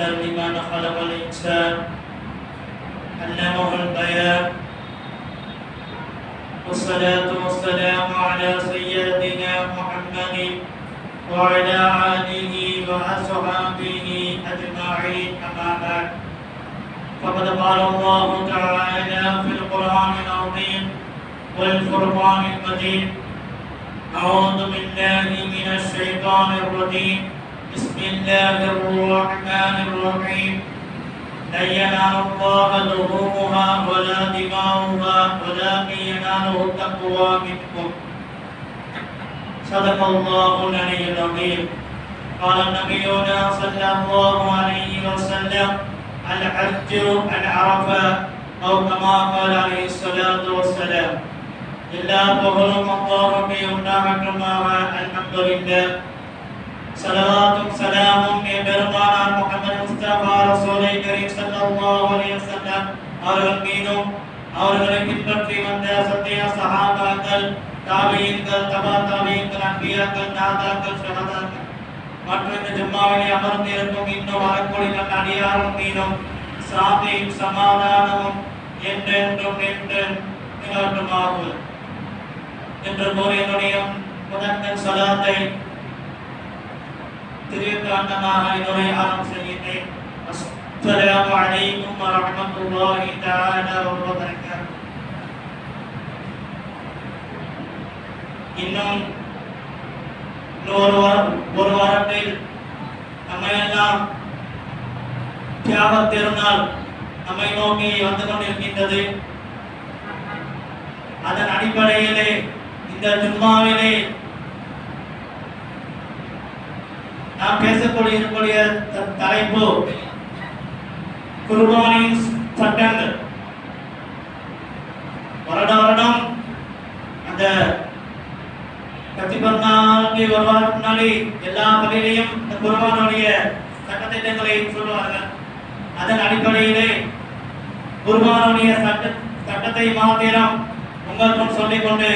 حمدا لمن خلق الإنسان علمه البيان. والصلاة والسلام على سيدنا محمد وعلى آله وأصحابه أجمعين أما بعد. فقد قال الله تعالى في القرآن العظيم والفرقان المجيد أعوذ بالله من الشيطان الرجيم. بسم الله الرحمن الرحيم لن ينال الله لحومها ولا دماؤها ولكن يناله التقوى منكم صدق الله العلي العظيم قال نبينا صلى الله عليه وسلم الحج العرفة أو كما قال عليه الصلاة والسلام எல்லா புகழும் அல்லாஹ்வுக்கே உண்டாகட்டுமாக அல்ஹம்துலில்லாஹ் சலவாத்தும் சலாமும் என் பெருமானார் முஹம்மது முஸ்தபா ரசூலை கரீம் ஸல்லல்லாஹு அலைஹி வஸல்லம் அவர்கள் மீதும் அவர்களை பின்பற்றி வந்த சத்திய சஹாபாக்கள் தாபியீன்கள் தபா தாபியீன்கள் அன்பியாக்கள் நாதாக்கள் ஷஹதாக்கள் மற்றும் இந்த ஜும்மாவிலே அமர்ந்து இருக்கும் இன்னும் வரக்கூடிய நல்ல அடியாரும் மீதும் சாந்தியும் சமாதானமும் என்றென்றும் என்று நிகழ்த்துமாகும் என்று கூறியதுடைய முதன்மை சலாத்தை திருக்காண்டமாக என்னுடைய ஆரம்பம் செய்கிறேன் அஸ்ஸலாமு அலைக்கும் வரஹ்மத்துல்லாஹி தஆலா வபரகாத்துஹு இன்னும் இன்னொரு வாரம் ஒரு வாரத்தில் நம்ம எல்லாம் தியாக திருநாள் நம்மை நோக்கி வந்து கொண்டிருக்கின்றது. அதன் அடிப்படையிலே இந்த ஜும்மாவிலே நாம் பேசக்கூடிய இருக்கக்கூடிய த- தலைப்பு குர்பானின் சட்டங்கள். வருட வருடம் அந்த கத்திபர்னாலுக்கு ஒரு வாரம் முன்னாடி எல்லா பள்ளியிலையும் இந்த குர்பானுடைய சட்டத்திட்டங்களை சொல்லுவார்கள். அதன் அடிப்படையிலே குர்பானுடைய சட்ட சட்டத்தை மாத்திரம் உங்களுக்கும் சொல்லிக்கொண்டு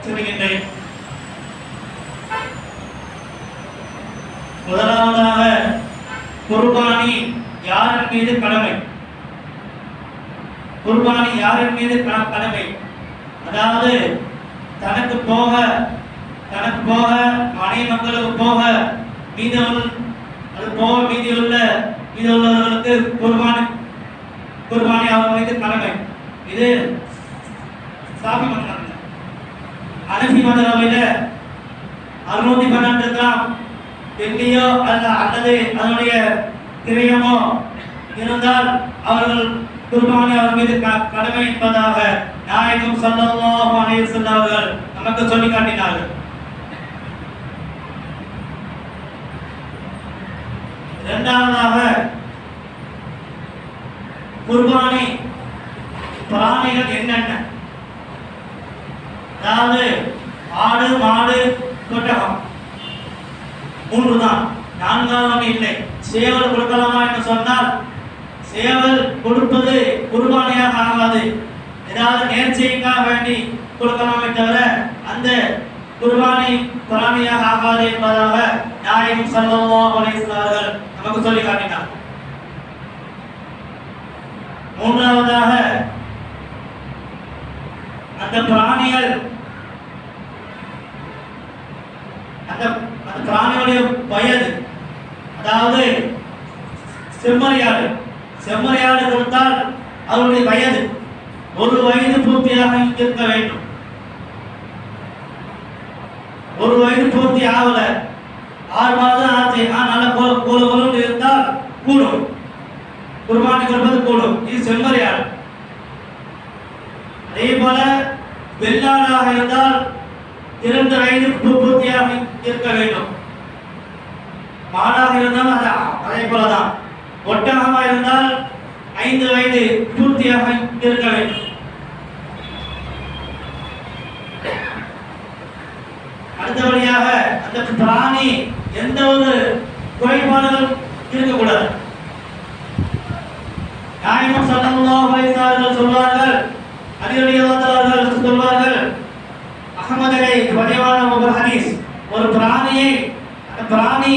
சொல்லுகின்றேன் முதலாவதாக குர்பானி யாரின் மீது கடமை? குர்பானி யாரின் மீது கடமை? அதாவது தனக்கு போக தனக்கு போக மனை மக்களுக்கு போக மீதவர்கள் அது போக மீதி உள்ள மீதி உள்ளவர்களுக்கு குர்பானி குர்பானி அவர் மீது கடமை? இது சாபி மன்னர் அனபி மதரவையில அறுநூத்தி பன்னெண்டு கிராம் வெள்ளியோ அந்த அல்லது அதனுடைய திரையமோ இருந்தால் அவர்கள் குர்பானி அவர் மீது க- கடமை என்பதாக நாயகம் ஸல்லல்லாஹு அலைஹி வஸல்லம் நமக்கு சொல்லி காட்டினார்கள். இரண்டாவதாக குர்பானி பிராணிகள் என்னென்ன? அதாவது ஆடு மாடு கொட்டகம். மூன்று தான் நான்காவது இல்லை. சேவல் கொடுக்கலாமா என்று சொன்னால் சேவல் கொடுப்பது குர்பானியாக ஆகாது. ஏதாவது நேர்ச்சைக்காக வேண்டி கொடுக்கலாமே தவிர அந்த குர்பானி பிராணியாக ஆகாது என்பதாக நாயகம் ஸல்லல்லாஹு அலைஹி அவர்கள் நமக்கு சொல்லி காட்டினார். மூன்றாவதாக அந்த பிராணிகள் அந்த பிராணியுடைய வயது அதாவது செம்மறியாடு செம்மறியாடு கொடுத்தால் அவருடைய வயது ஒரு வயது பூர்த்தியாக இருக்க வேண்டும். ஒரு வயது பூர்த்தி ஆகல. ஆறு மாதம் ஆச்சு. ஆ நல்ல கோல கோல கோலம் இருந்தால் கூடும். குர்பானி கொடுப்பது கூடும். இது செம்மறியாடு. அதே போல வெள்ளாடாக இருந்தால் இரண்டு வயது பூர்த்தியாக இருக்க வேண்டும். மாடாக இருந்தால் அது அதே போலதான். ஒட்டகமாக இருந்தால் ஐந்து வயது பூர்த்தியாக இருக்க வேண்டும். அடுத்தபடியாக அந்த பிராணி எந்த ஒரு குறைபாடுகள் இருக்கக்கூடாது. நாயகம் ஸல்லல்லாஹு அலைஹி வஸல்லம் சொல்வார்கள் அலியுடைய அகமதிலே பதிவான ஒரு ஹதீஸ் ஒரு பிராணியை அந்த பிராணி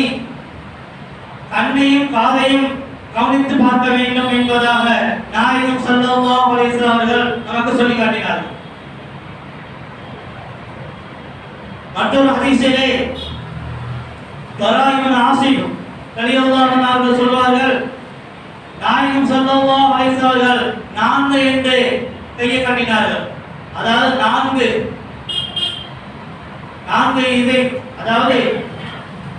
கண்ணையும் காதையும் கவனித்து பார்க்க வேண்டும் என்பதாக நாயகம் ஸல்லல்லாஹு அலைஹி அவர்கள் நமக்கு சொல்லி காட்டினார்கள். மற்றொரு ஹதீஸிலே பராயிமன் ஆசிம் ரலியல்லாஹு அன்ஹு அவர்கள் சொல்வார்கள் நாயகம் ஸல்லல்லாஹு அலைஹி அவர்கள் நான்கு என்று கையை காட்டினார்கள். அதாவது நான்கு நான்கு இதை. அதாவது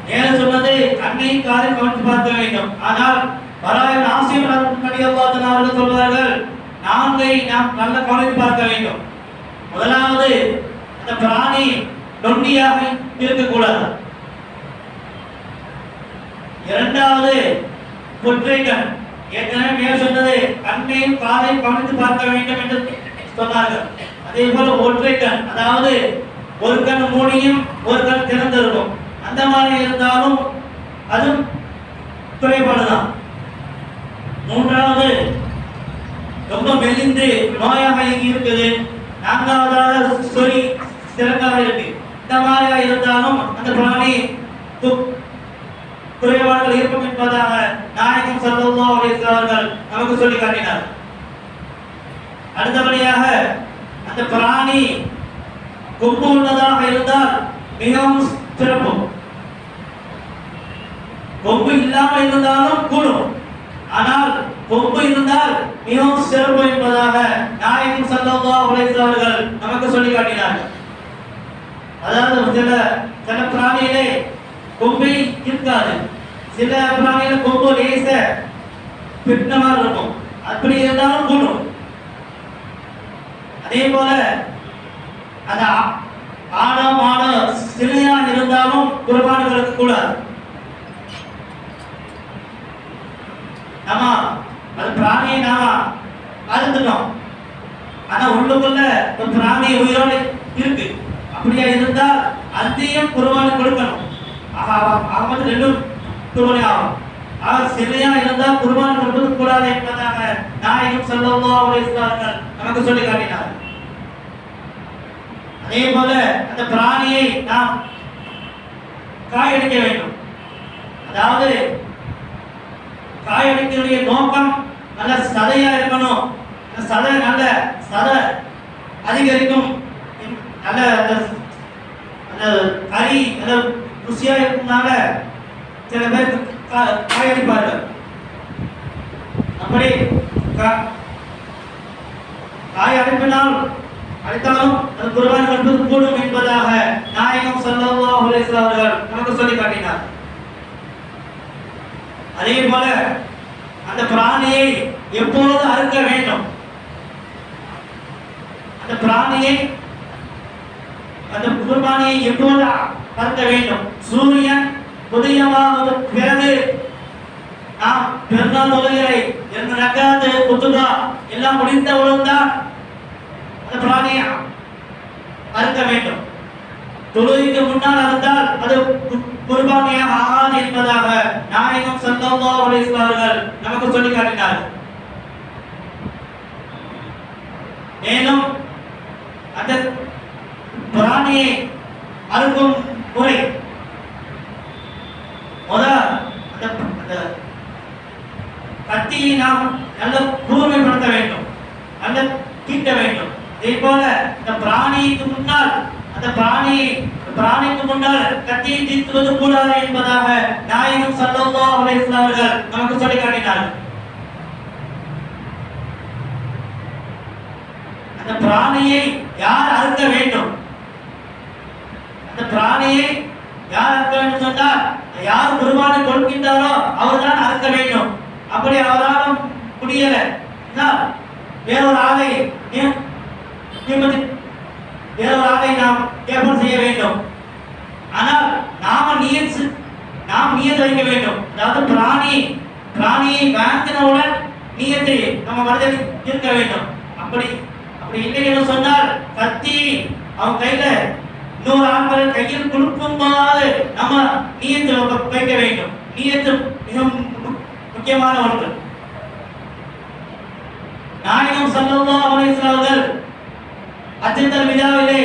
நேரம் சொன்னது கண்ணை காலை கவனித்து பார்க்க வேண்டும். ஆனால் பராயன் ஆசியம் ரலியல்லாஹு அவர்கள் சொல்வார்கள் நான்கை நாம் நல்ல கவனித்து பார்க்க வேண்டும். முதலாவது அந்த பிராணி நொண்டியாக இருக்கக்கூடாது. இரண்டாவது ஒற்றைக்கண் ஏற்கனவே மேல் சொன்னது கண்ணையும் காலையும் கவனித்து பார்க்க வேண்டும் என்று சொன்னார்கள். அதே போல ஒற்றைகள் அதாவது ஒரு கண் மூடியும் ஒரு கண் திறந்திருக்கும். அந்த மாதிரி இருந்தாலும் அதுவும் குறைபாடுதான். மூன்றாவது ரொம்ப மெலிந்து நோயாக இருக்குது. நான்காவதாக சொறி சிறக்காக இருக்கு. இந்த மாதிரியா இருந்தாலும் அந்த பிராணி கு- குறைபாடுகள் இருக்கும் என்பதாக நாயகம் ஸல்லல்லாஹு அவர்கள் நமக்கு சொல்லி காட்டினார். அடுத்தபடியாக அந்த பிராணி ஒப்பு உள்ளதாக இருந்தால் மிகவும் சிறப்பு. கொம்பு இல்லாமல் இருந்தாலும் கூடும். ஆனால் கொம்பு இருந்தால் மிகவும் சிறப்பு என்பதாக நாயகம் ஸல்லல்லாஹு உழைத்தவர்கள் நமக்கு சொல்லி காட்டினார்கள். அதாவது சில சில பிராணியிலே கொம்பை இருக்காது. சில பிராணியில கொம்பு லேச பின்னமா இருக்கும். அப்படி இருந்தாலும் கூடும். அதே போல அந்த ஆடு ஆடோ மாடோ இருந்தாலும் குர்பான்களுக்கு கூடாது. நாம அது பிராணியை நாம அறுத்துட்டோம். ஆனா உள்ளுக்குள்ள ஒரு பிராணி உயிரோடு இருக்கு. அப்படியா இருந்தால் அதையும் குர்பானி கொடுக்கணும். ஆக வந்து ரெண்டும் குர்பானி ஆகும் ஆக சிறையா இருந்தால் குர்பானி கொடுக்க கூடாது என்பதாக நாயகம் ஸல்லல்லாஹு அவர்கள் நமக்கு சொல்லி காட்டினார். அதே போல அந்த பிராணியை நாம் காயடிக்க வேண்டும். அதாவது காயடிக்கிறதுடைய நோக்கம் நல்ல சதையா இருக்கணும். அந்த சதை நல்ல சதை அதிகரிக்கும். நல்ல அந்த அந்த கறி நல்ல ருசியா இருக்கனால சில பேர் கா- காயடிப்பார்கள். அப்படி கா- காய் அடைப்பினால் அடித்தாலும் அது குர்பான் என்பது கூடும் என்பதாக நாயகம் ஸல்லல்லாஹு அலைஹி வஸல்லம் அவர்கள் நமக்கு சொல்லி காட்டினார். அதே போல அந்த பிராணியை எப்பொழுது அறுக்க வேண்டும்? அந்த பிராணியை அந்த குர்பானியை எப்போது அறுக்க வேண்டும்? சூரியன் உதயமாவது பிறகு நாம் பெருநாள் தொழுகை என்று ரக்காத்து குத்துபா எல்லாம் முடிந்தவுடன் தான் அந்த பிராணியை அறுக்க வேண்டும். தொழுகைக்கு முன்னால் அறுத்தால் அது குர்பானியாக ஆகாது என்பதாக நாயகம் ஸல்லல்லாஹு அலைஹி அவர்கள் நமக்கு சொல்லி காட்டினார்கள். மேலும் அந்த பிராணியை அறுக்கும் முறை முத அந்த அந்த கத்தியை நாம் நல்ல கூர்மைப்படுத்த வேண்டும். இதே போல இந்த பிராணிக்கு முன்னால் அந்த பிராணி பிராணிக்கு முன்னால் கத்தியை தீர்த்துவது கூடாது என்பதாக நாயகம் ஸல்லல்லாஹு அலைஹி வஸல்லம் அவர்கள் நமக்கு சொல்லி காட்டினார்கள் அந்த பிராணியை யார் அறுக்க வேண்டும்? அந்த பிராணியை யார் அறுக்க வேண்டும் சொன்னால் யார் குர்பானை கொடுக்கின்றாரோ அவர்தான் அறுக்க வேண்டும். அப்படி அவராலும் முடியல. வேறொரு ஆளை நிய- நியமதி நாம் ஏற்பாடு செய்ய வேண்டும். ஆனால் நாம நியத்து நாம் நியத்து வைக்க வேண்டும். அதாவது பிராணி பிராணியை வாங்கினவுடன் நியத்தை நம்ம மனதில் இருக்க வேண்டும். அப்படி அப்படி இல்லை என்று சொன்னால் கத்தி அவன் கையில இன்னொரு ஆண்கள் கையில் கொடுக்கும் போது நம்ம நியத்து வைக்க- வேண்டும். நியத்து மிக முக்கியமான ஒன்று நாயகம் ஸல்லல்லாஹு அவர்கள் அஜந்தல் விழாவிலே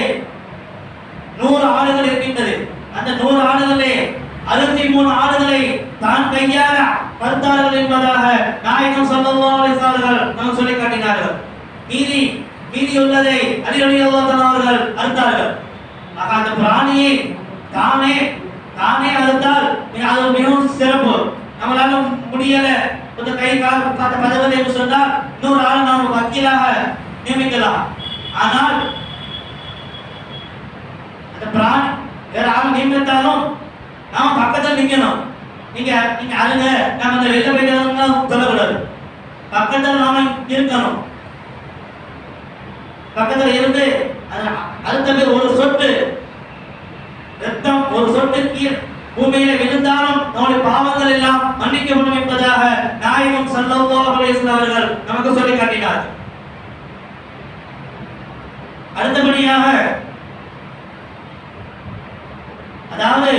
நூறு ஆடுகள் இருக்கின்றது. அந்த நூறு ஆடுகளே அறுபத்தி மூணு ஆடுகளை தான் கையால மறுத்தார்கள் என்பதாக நாயகம் ஸல்லல்லாஹு நாம் சொல்லி காட்டினார்கள். மீதி மீதி உள்ளதை அலிரலி அவர்கள் அறுத்தார்கள். ஆக அந்த பிராணியை தானே தானே அறுத்தால் அது மிகவும் சிறப்பு. நம்மளால முடியல. கொஞ்சம் கை கால் காத்த பதவில்லை என்று சொன்னால் இன்னொரு ஆள் நாம் வக்கீலாக நியமிக்கலாம். ஆனால் பிராணி வேற ஆள் நியமித்தாலும் நாம பக்கத்துல நிக்கணும். நீங்க நீங்க அழுங்க. நம்ம அந்த வெளில போயிட்டு சொல்லக்கூடாது. பக்கத்துல நாம இருக்கணும். பக்கத்துல இருந்து அடுத்த பேர் ஒரு சொட்டு ரத்தம் ஒரு சொட்டு கீழ் பூமியில விழுந்தாலும் நம்முடைய பாவங்கள் எல்லாம் மன்னிக்கப்படும் என்பதாக நாயகம் ஸல்லல்லாஹு அலைஹி அவர்கள் நமக்கு சொல்லி காட்டினார். அடுத்தபடியாக அதாவது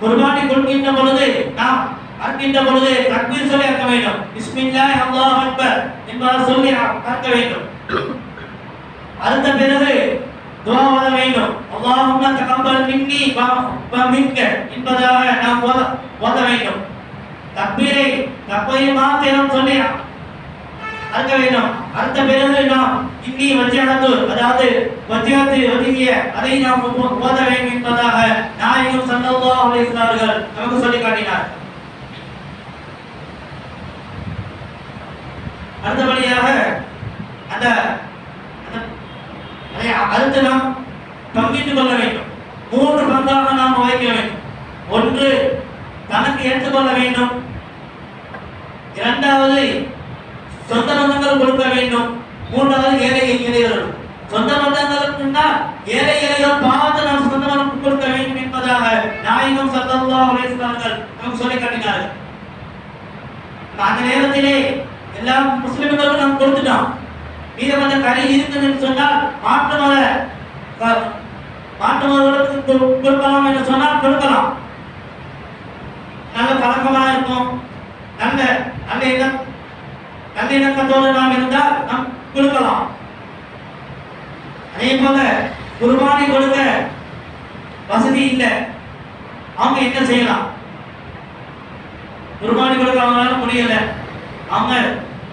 குர்பானி கொடுக்கின்ற பொழுது நாம் அறுக்கின்ற பொழுது தக்பீர் சொல்லி அர்க்க வேண்டும். பிஸ்மில்லாஹ் அல்லாஹ் அக்பர் என்பதை சொல்லி அர்க்க வேண்டும். அடுத்த பிறகு துவா ஓத வேண்டும். அல்லாஹும்ம தகப்பல் மின்னி வ மின்க என்பதாக நாம் ஓத ஓத வேண்டும். தக்பீரை தக்பீரை மாத்திரம் சொல்லி அறுக்க வேண்டும் அடுத்த பிறகு நாம் இன்னி வஜ்ஜகத்து அதாவது வஜ்ஜகத்து ஒதுங்கிய அதை நாம் ஓத வேண்டும் என்பதாக நாயகம் ஸல்லல்லாஹு அலைஹி நமக்கு சொல்லி காட்டினார். அடுத்தபடியாக அந்த அந்த- அதை அடுத்து நாம் பங்கிட்டுக் கொள்ள வேண்டும். மூன்று பங்காக நாம் வைக்க வேண்டும். ஒன்று தனக்கு எடுத்துக்கொள்ள வேண்டும். இரண்டாவது சொந்த கொடுக்க வேண்டும். மூன்றாவது ஏழை இளைஞர்கள் சொந்த பந்தங்களுக்குன்னா ஏழை இளைஞர்கள் பார்த்து நாம் சொந்த கொடுக்க வேண்டும் என்பதாக நாயகம் ஸல்லல்லாஹு அவர்கள் நமக்கு சொல்லி காட்டினார்கள் அந்த நேரத்திலே எல்லா முஸ்லிம்களுக்கும் நாம் கொடுத்துட்டோம். மீதமற்ற கறி இருக்குதுன்னு சொன்னால் மாற்று மத மாற்று மதங்களுக்கு கொடுக்கலாம் என்று சொன்னால் கொடுக்கலாம். நல்ல பழக்கமாக இருக்கும். நல்ல நல்ல இடம் நல்ல இணக்கத்தோடு நாம் இருந்தால் நாம் கொடுக்கலாம். அதே போல குருபானை கொடுக்க வசதி இல்லை. அவங்க என்ன செய்யலாம்? குர்பானி கொடுக்க அவங்களால முடியல. அவங்க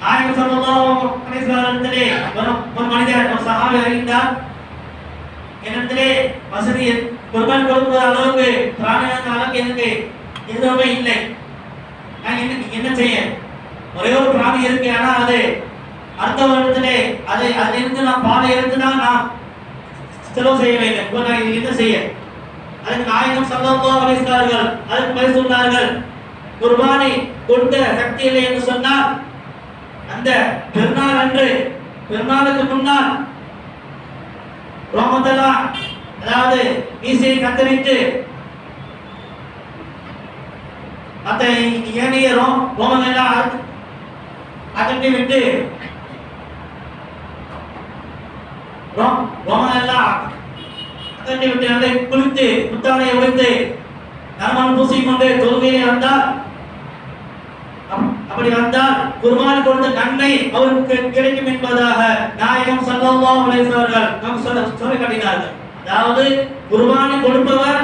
நாயகம் ஸல்லல்லாஹு அலைஹி ஒரு ஒரு மனிதர் ஒரு சஹாபி அறிந்தால் என்னிடத்திலே வசதி குர்பான் கொடுக்கிற அளவுக்கு பிராணியான அளவுக்கு எனக்கு எதுவுமே இல்லை. நான் என்ன என்ன செய்ய? ஒரே ஒரு பிராணி இருக்கு ஆனா அது அடுத்த வருடத்திலே அதை அதிலிருந்து நான் பாலை எடுத்துனா நான் செலவு செய்ய வேண்டும். இப்போ நான் இது என்ன செய்ய? அதுக்கு நாயகம் ஸல்லல்லாஹு அலைஹி வஸல்லம் அதுக்கு பதில் சொன்னார்கள். குர்பானி கொடுத்த சக்தி இல்லை என்று சொன்னால் அந்த பெருநாள் அன்று பெருநாளுக்கு முன்னால் ரோமத்தெல்லாம் அதாவது மீசையை கத்தரித்து மற்ற ஏனைய ரோ ரோமம் எல்லாம் அகற்றி- விட்டு. எல்லாம் அகற்றி விட்டு அதை குளித்து புத்தாடையை உடைத்து நறுமணம் பூசிக்கொண்டு தொழுகையை வந்தால் அப்படி வந்தால் குர்பானி கொடுத்த நன்மை அவருக்கு கிடைக்கும் என்பதாக நாயகம் ஸல்லல்லாஹு அலைஹி வஸல்லம் அவர்கள் நமக்கு சொல்ல கட்டினார்கள். அதாவது குருமானை கொடுப்பவர்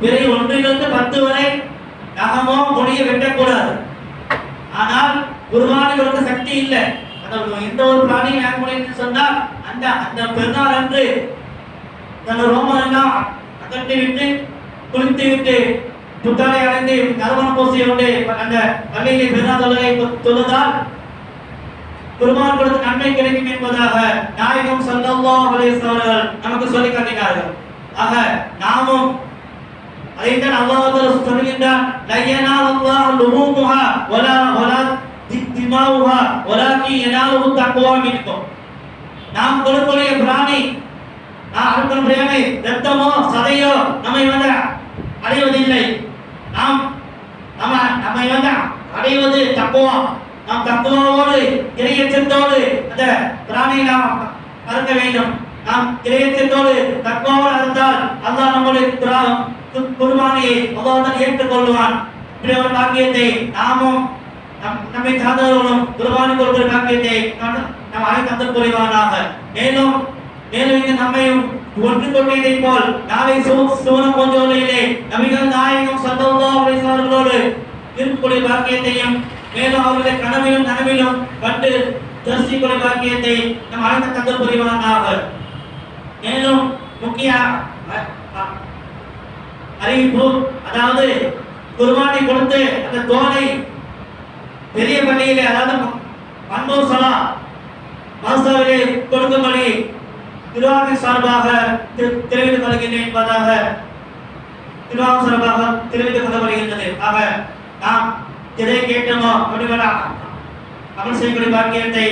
பிறை ஒன்றிலிருந்து பத்து வரை நகமோ முடிய வெட்டக்கூடாது. ஆனால் குர்பானி சக்தி இல்லை. அந்த எந்த ஒரு பிராணியும் வாங்க முடியும்னு சொன்னால் அந்த அந்த பெருநாள் அன்று தன் ரோமம் எல்லாம் அகற்றி விட்டு குளித்து விட்டு புத்தாடை அடைந்து நறுமணம் பூசி கொண்டு அந்த பள்ளியிலே பெருநாள் தொழுகை தொ- தொழுதால் கொடுத்த நன்மை கிடைக்கும் என்பதாக நாயகம் ஸல்லல்லாஹு அலைஹி அவர்கள் நமக்கு சொல்லி காட்டினார்கள். ஆக நாமும் அதைத்தான் அல்லாஹ் சொல்லுகின்றார் லையனா அல்லாஹ் லுஹூமுஹா வலா வலா திமாவுஹா வலாக்கி யனாலுஹு தக்வா மின்கும். நாம் கொடுக்கக்கூடிய பிராணி நான் அறுக்கிற பிராணி ரத்தமோ சதையோ நம்மை வந்து அடைவதில்லை. நாம் நம்ம நம்மை வந்து அடைவது தக்குவா நாம் தக்குவாவோடு இறையச்சத்தோடு அந்த பிராணியை நாம் அறுக்க வேண்டும். நாம் இறையச்சத்தோடு தக்குவாவோடு அறுத்தால் அல்லாஹ் நம்முடைய குரா- கு- குர்பானியை அல்லாஹ் தான் ஏற்றுக்கொள்வான். இப்படி ஒரு பாக்கியத்தை நாமும் நம்மை சார்ந்தவர்களும் குர்பானி கொடுக்கிற பாக்கியத்தை நம் அனைத்து தந்து புரிவானாக மேலும் மேலும் இங்கு நம்மையும் ஒன்று கொண்டதை போல் நாளை சுவனம் கொஞ்சோலையிலே நபிகள் நாயகம் சந்தோதோ அலைஹி அவர்களோடு இருக்கக்கூடிய பாக்கியத்தையும் மேலும் அவர்களை கனவிலும் நனவிலும் கண்டு தரிசிக்கூடிய பாக்கியத்தை நம் அனைத்து தந்த புரிவானாக மேலும் முக்கிய அறிவிப்பு அதாவது குர்பானை கொடுத்து அந்த தோலை பெரிய பள்ளியிலே அதாவது மன்னூர் சலா மாசாவிலே கொடுக்கும்படி திருவாரூர் சார்பாக திரு- தெரிவித்துக் கொள்கின்றேன் என்பதாக திருவாரூர் சார்பாக தெரிவித்துக் கொள்ளப்படுகின்றது ஆக நாம் எதை கேட்டோமோ அப்படிவர அமல் செய்யக்கூடிய பாக்கியத்தை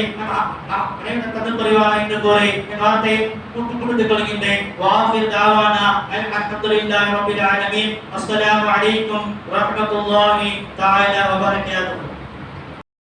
தந்து புரிவான என்று கூறி என் வார்த்தை கூட்டு கொடுத்துக் கொள்கின்றேன் வாஃபிர் தாவானா அல்ஹம்துலில்லாஹி ரப்பில் ஆலமீன் அஸ்ஸலாமு அலைக்கும் வரஹ்மத்துல்லாஹி தஆலா வபரகாத்துஹு